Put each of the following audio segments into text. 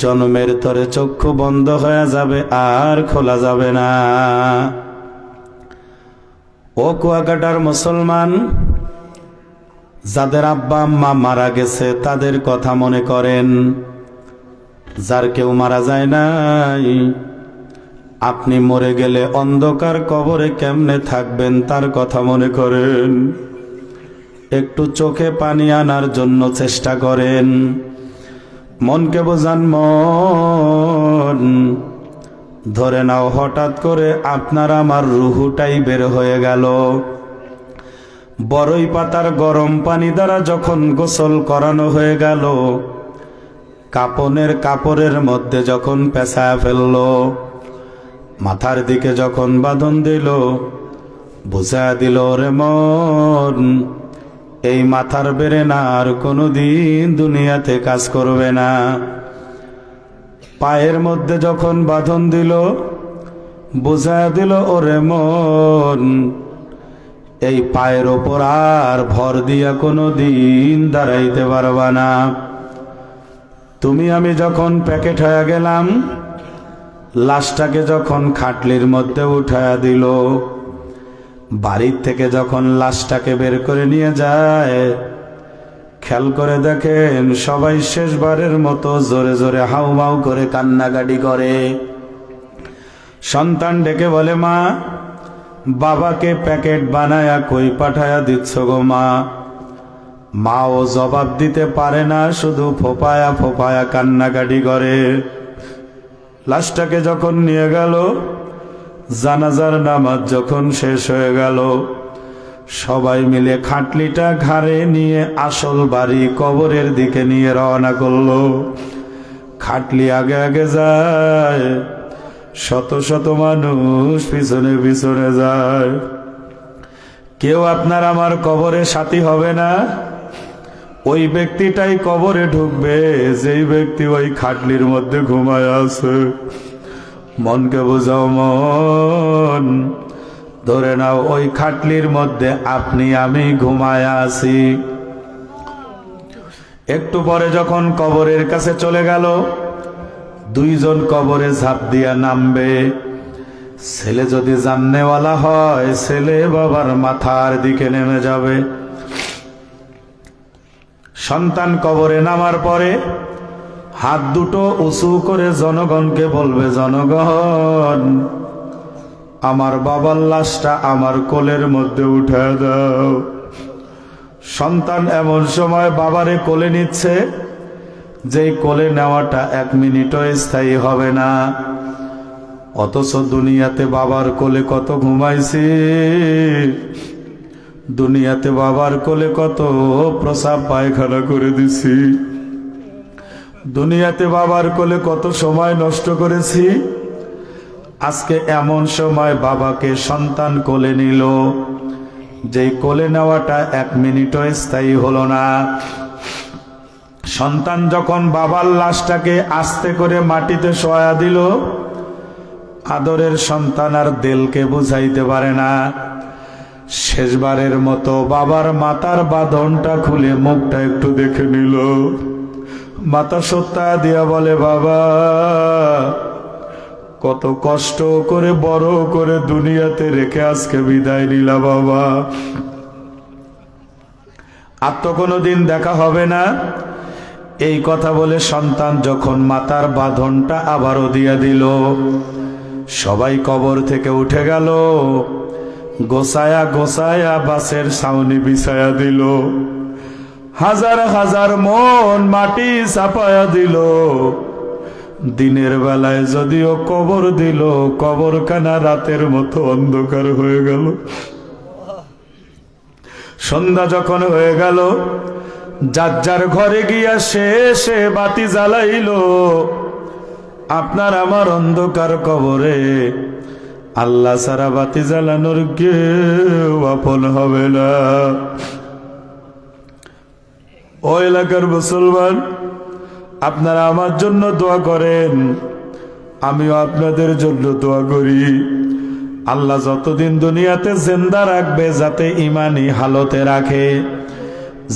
জন্মের তরে চক্ষু বন্ধ হয়ে যাবে, আর খোলা যাবে না। ও কুয়াকাটার মুসলমান, যাদের আব্বা আম্মা মারা গেছে, তাদের কথা মনে করেন, যার কেউ মারা যায় নাই। আপনি মরে গেলে অন্ধকার কবরে কেমনে থাকবেন, তার কথা মনে করেন। একটু চোখে পানি আনার জন্য চেষ্টা করেন। মনকে বোঝান মন। ধরে নাও, হঠাৎ করে আপনার আমার রুহুটাই বের হয়ে গেল। বড়ই পাতার গরম পানি দ্বারা যখন গোসল করানো হয়ে গেল, কাপনের কাপড়ের মধ্যে যখন পেঁচা ফেলল, মাথার দিকে যখন বাঁধন দিল বুঝা দিল রে মন এই মাথার বেড়ে না আর কোনোদিন দুনিয়াতে কাজ করবে না। পায়ের মধ্যে যখন বাঁধন দিল বুঝা দিল, ওরে মন, এই পায়ের ওপর আর ভর দিয়া কোনো দিন দাঁড়াইতে পারবা না। তুমি আমি যখন প্যাকেট হয়ে গেলাম, লাশটাকে যখন খাটলির মধ্যে উঠায়া দিল বাড়ির থেকে যখন লাশটাকে বের করে নিয়ে যায়, খেয়াল করে দেখেন সবাই শেষবারের মতো জোরে জোরে হাউ মাউ করে কান্নাকাটি করে। সন্তান ডেকে বলে, মা, বাবাকে প্যাকেট বানায়া কই পাঠায়া দিচ্ছ গো মা? মাও জবাব দিতে পারে না, শুধু ফোপায়া ফোপায়া কান্নাকাটি করে। লাশটাকে যখন নিয়ে গেল জানাজার নামাজ যখন শেষ হয়ে গেল, সবাই মিলে খাটলিটা ঘাড়ে নিয়ে আসল বাড়ি কবরের দিকে নিয়ে রওনা করল। খাটলি আগে আগে যায়, শত শত মানুষ পিছনে পিছনে যায়। কেউ আপনার আমার কবরে সাথী হবে না? ওই ব্যক্তিটাই কবরে ঢুকবে, যেই ব্যক্তি ওই খাটলির মধ্যে ঘুমায় আছে। মনকে বোঝাও মন। ধরে নাও ওই খাটলির মধ্যে আপনি, আমি ঘুমায় আছি। একটু পরে যখন কবরের কাছে চলে গেল, দুইজন কবরে ঝাঁপ দিয়া নামবে। ছেলে যদি জাননেওয়ালা হয়, ছেলে বাবার মাথার দিকে নেমে যাবে। সন্তান কবরে নামার পরে হাত দুটো উঁচু করে জনগণকে বলবে, জনগণ, আমার বাবার লাশটা আমার কোলের মধ্যে উঠে দাও। সন্তান এমন সময় বাবারে কোলে নিচ্ছে, যেই কোলে নেওয়াটা এক মিনিটও স্থায়ী হবে না। অথচ দুনিয়াতে বাবার কোলে কত ঘুমাইছি, দুনিয়াতে বাবার কোলে কত প্রসাব পায়খানা করে দিছি। দুনিয়াতে বাবার কোলে কত সময় নষ্ট করেছি? আজকে এমন সময় বাবাকে সন্তান কোলে নিল। যেই কোলে নেওয়াটা এক মিনিটও স্থায়ী হলো না। সন্তান যখন বাবার লাশটাকে আস্তে করে মাটিতে শোয়া দিল, আদরের সন্তান আর দেলকে বুঝাইতে পারে না। শেষবারের মতো বাবার মাতার বাঁধনটা খুলে মুখটা একটু দেখে নিল। মাতা সত্তা দিয়া বলে, বাবা, কত কষ্ট করে, বড় করে দুনিয়াতে রেখে আজকে বিদায় নিলা, বাবা। আর তো কোনো দিন দেখা হবে না। এই কথা বলে সন্তান যখন মাতার বাঁধনটা আবারও দিয়া দিল, সবাই কবর থেকে উঠে গেল গোসায়া গোসায়া বাসের সাউনি বিছায়া দিল। হাজার হাজার মন মাটি চাপায়া দিল। দিনের বেলায় যদিও কবর দিল, কবরখানা রাতের মতো অন্ধকার হয়ে গেল। সন্ধ্যা যখন হয়ে গেল, যার যার ঘরে গিয়া সে সে বাতি জ্বালাইল। আপনার আমার অন্ধকার কবরে আল্লাহ সারা বাতি জ্বালানোর কেউ আপন হবে না। ও এলাকার মুসলমান, আপনারা আমার জন্য দোয়া করেন। আমিও আপনাদের জন্য দোয়া করি। আল্লাহ যতদিন দুনিয়াতে জেন্দা রাখবে, যাতে ইমানি হালতে রাখে।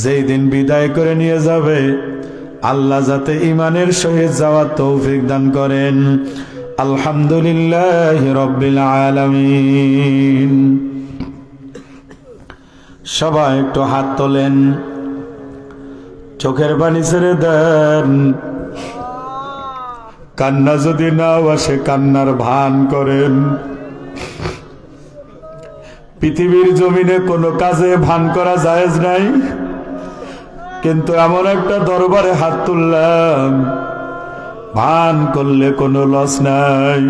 যেই দিন বিদায় করে নিয়ে যাবে, আল্লাহ যাতে ইমানের সহিত যাওয়ার তৌফিক দান করেন। আলহামদুলিল্লাহ রব্বিল আলামিন। সবাই একটু হাত তোলেন। চোখের পানি ছেড়ে দেন। কান্না যদি না আসে, কান্নার ভান করেন। পৃথিবীর জমিনে কোনো কাজে ভান করা জায়েজ নাই। কিন্তু এমন একটা দরবারে হাত তুললাম ভান করলে কোনো লস নাই।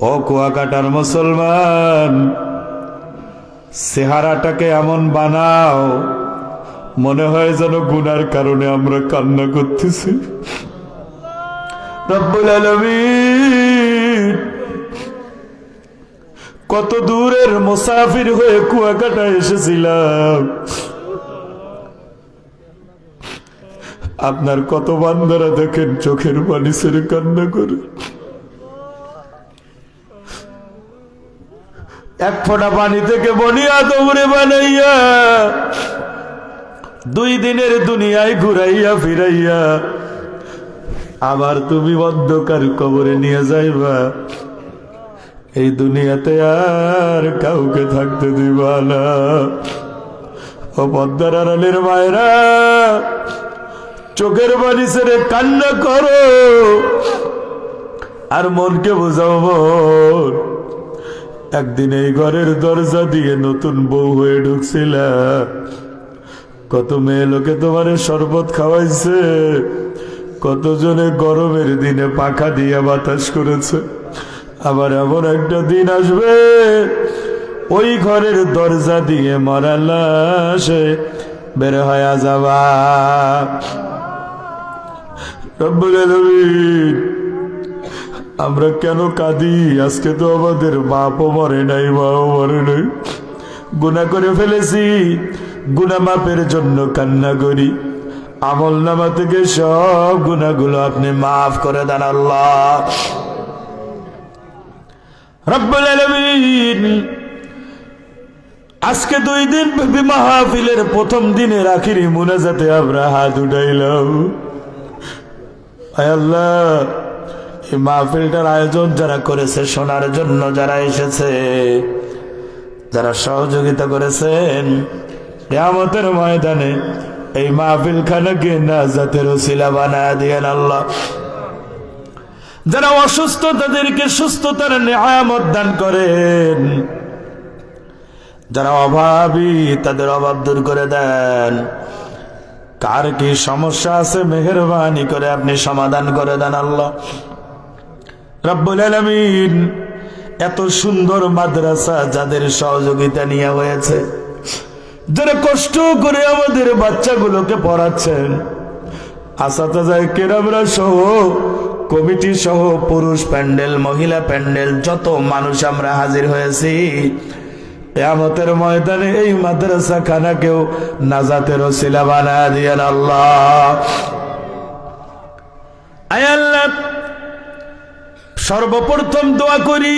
ও কুয়াকাটার মুসলমান, চেহারাটাকে এমন বানাও মনে হয় যেন গুনার কারণে আমরা কান্না করতেছি। কত দূরের মুসাফির হয়ে কুয়াকাটা এসেছিলাম। আপনার কত বান্দারা দেখেন চোখের পানি ছেড়ে কান্না করে। এক ফোঁটা পানি থেকে বনিয়া দৌড়ে বানাইয়া দুই দিনের দুনিয়ায় ঘুরাইয়া ফিরাইয়া আবার তুমি অন্ধকার কবরে নিয়ে যাইবা। এই দুনিয়াতে আর কাউকে থাকতে দিবা না। ও পদ্মার আড়ালের মায়েরা, চোখের বাড়ি ছেড়ে কান্না করো। আর মনকে বোঝাও মন। একদিন এই ঘরের দরজা দিয়ে নতুন বউ হয়ে ঢুকছিল। কত মেয়ে লোকে তোমার শরবত খাওয়াইছে? কতজনে গরমের দিনে পাখা দিয়ে বাতাস করেছে? আবার এমন একটা দিন আসবে, ওই ঘরের দরজা দিয়ে মরা লাশে বের হয়ে যাবা। আমরা কেন কাঁদি? আজকে তো আমাদের বাপও মরে নাই, মাও মরে নাই। গুণা করে ফেলেছি। গুনা মাপের জন্য কান্না করি। আমল নামা থেকে সব গুণাগুলো আপনি মাফ করে দেন আল্লাহ। আজকে দুই দিন মাহফিলের প্রথম দিনের আখিরি মুনাজাতে আমরা হাত উঠাইলাম। আল্লাহ, এই মাহফিলটার আয়োজন যারা করেছে, শোনার জন্য যারা এসেছে, যারা সহযোগিতা করেছেন কেয়ামতের ময়দানে এই মাহফিল খানাকে নাজাতের ওসিলা বানায় দিয়েন আল্লাহ। যারা অসুস্থ, তাদেরকে সুস্থতার নিয়ামত দান করেন। যারা অভাবী, তাদের অভাব দূর করে দেন। কার কি সমস্যা আছে, মেহরবানি করে আপনি সমাধান করে দেন আল্লাহ। রব্বুল আলামিন এত সুন্দর মাদ্রাসা যাদের সহযোগিতা নিয়ে হয়েছে। যারা কষ্ট করে আমাদের বাচ্চাগুলোকে পড়াচ্ছেন আসাতে যায় কেরামরা সহ, কমিটি সহ, পুরুষ প্যান্ডেল, মহিলা প্যান্ডেল, যত মানুষ আমরা হাজির হয়েছি, কেয়ামতের ময়দানে এই মাদ্রাসা খানাকেও নাজাতের ওসিলা বানা দিয়েন আল্লাহ, সর্বপ্রথম দোয়া করি,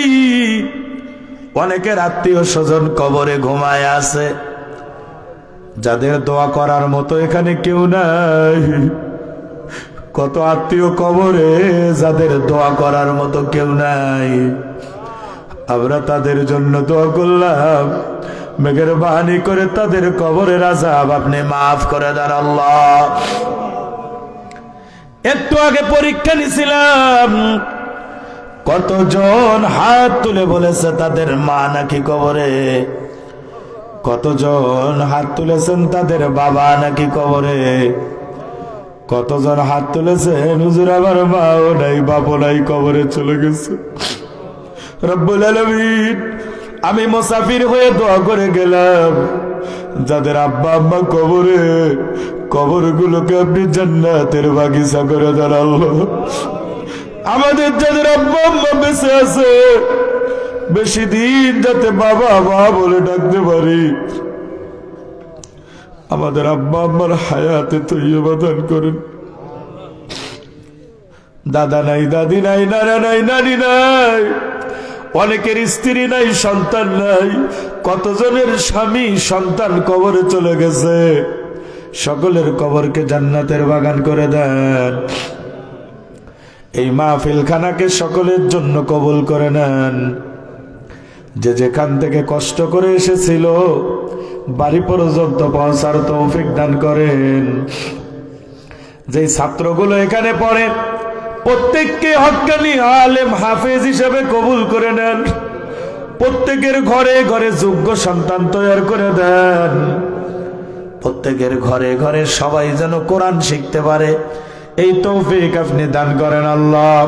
অনেকের আত্মীয় স্বজন কবরে ঘুমায় আছে। যাদের দোয়া করার মতো এখানে কেউ নাই। কত আত্মীয় কবরে যাদের দোয়া করার মতো কেউ নাই। আমরা তাদের জন্য দোয়া করলাম। মেঘের বাহানি করে তাদের কবরের আজাব আপনি মাফ করে দেন আল্লাহ। একটু আগে পরীক্ষা নিছিলাম। কতজন হাত তুলে বলেছে তাদের মা নাকি কবরে? কতজন হাত তুলেছেন তাদের বাবা নাকি কবরে? কতজন হাত তুলেছেন? হুজুর, আমার মাও নাই, বাপও নাই, কবরে চলে গেছে। রব্বুল আলমিন, আমি মোসাফির হয়ে দোয়া করে গেলাম। যাদের আব্বা আম্মা কবরে, কবরগুলোকে আপনি জান্নাতের বাগিচা করে দাঁড়াল আমাদের যাদের আব্বা আম্মা বেঁচে আছে বেশি দিন যাতে বাবা, মা বলে ডাকতে পারি। আমাদের আব্বা, আম্মার হায়াতে তৈবা দান করেন। দাদা নাই, দাদি নাই, নানা নাই, নানি নাই। অনেকের স্ত্রী নাই, সন্তান নাই। কতজনের স্বামী সন্তান কবরে চলে গেছে? সকলের কবরকে জান্নাতের বাগান করে দেন। এই মাহফিল খানাকে সকলের জন্য কবল করে নেন। যে যেখান থেকে কষ্ট করে এসেছিল, বাড়ি পর্যন্ত পৌঁছার তৌফিক দান করেন। যে ছাত্রগুলো এখানে পড়ে, প্রত্যেককে হকানি আলেম হাফেজ হিসেবে কবুল করে নেন। প্রত্যেকের ঘরে ঘরে যোগ্য সন্তান তৈরি করে দেন। প্রত্যেকের ঘরে ঘরে সবাই যেন কোরআন শিখতে পারে। এই তৌফিক আপনি দান করেন আল্লাহ।